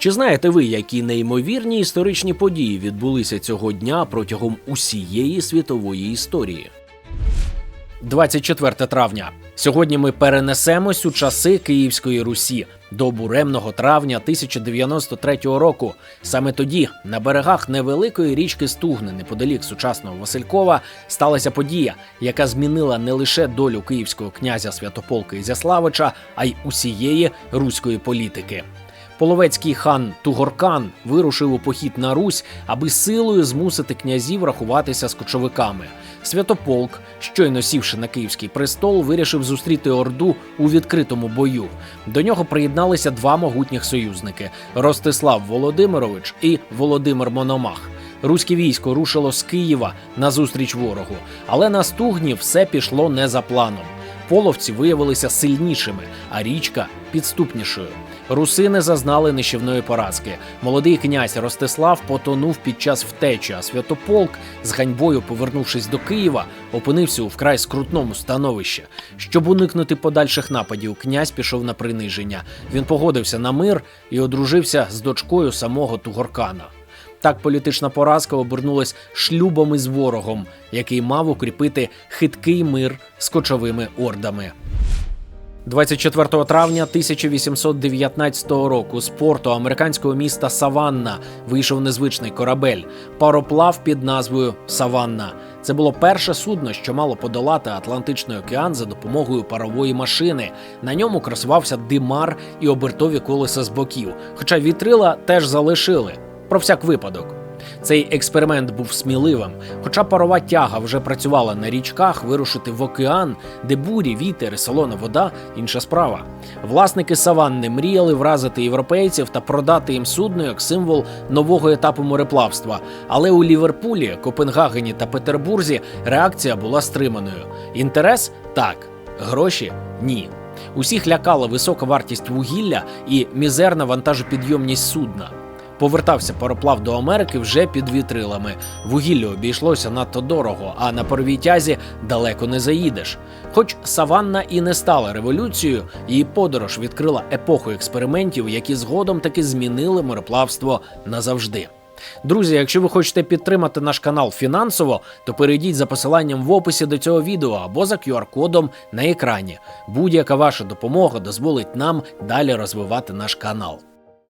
Чи знаєте ви, які неймовірні історичні події відбулися цього дня протягом усієї світової історії? 24 травня. Сьогодні ми перенесемось у часи Київської Русі до буремного травня 1093 року. Саме тоді, на берегах невеликої річки Стугни, неподалік сучасного Василькова, сталася подія, яка змінила не лише долю київського князя Святополка Ізяславича, а й усієї руської політики. Половецький хан Тугоркан вирушив у похід на Русь, аби силою змусити князів рахуватися з кочовиками. Святополк, щойно сівши на київський престол, вирішив зустріти Орду у відкритому бою. До нього приєдналися два могутніх союзники: Ростислав Володимирович і Володимир Мономах. Руське військо рушило з Києва назустріч ворогу, але на стугні все пішло не за планом. Половці виявилися сильнішими, а річка підступнішою. Русини зазнали нищівної поразки. Молодий князь Ростислав потонув під час втечі, а Святополк, з ганьбою повернувшись до Києва, опинився у вкрай скрутному становищі. Щоб уникнути подальших нападів, князь пішов на приниження. Він погодився на мир і одружився з дочкою самого Тугоркана. Так політична поразка обернулась шлюбом із ворогом, який мав укріпити хиткий мир з кочовими ордами. 24 травня 1819 року з порту американського міста Саванна вийшов незвичний корабель пароплав під назвою Саванна. Це було перше судно, що мало подолати Атлантичний океан за допомогою парової машини. На ньому красувався димар і обертові колеса з боків, хоча вітрила теж залишили про всяк випадок. Цей експеримент був сміливим, хоча парова тяга вже працювала на річках, вирушити в океан, де бурі, вітер і солона вода інша справа. Власники саванни мріяли вразити європейців та продати їм судно як символ нового етапу мореплавства. Але у Ліверпулі, Копенгагені та Петербурзі реакція була стриманою. Інтерес так, гроші ні. Усіх лякала висока вартість вугілля і мізерна вантажопідйомність судна. Повертався пароплав до Америки вже під вітрилами. Вугілля обійшлося надто дорого, а на паровій тязі далеко не заїдеш. Хоч Саванна і не стала революцією, її подорож відкрила епоху експериментів, які згодом таки змінили мореплавство назавжди. Друзі, якщо ви хочете підтримати наш канал фінансово, то перейдіть за посиланням в описі до цього відео або за QR-кодом на екрані. Будь-яка ваша допомога дозволить нам далі розвивати наш канал.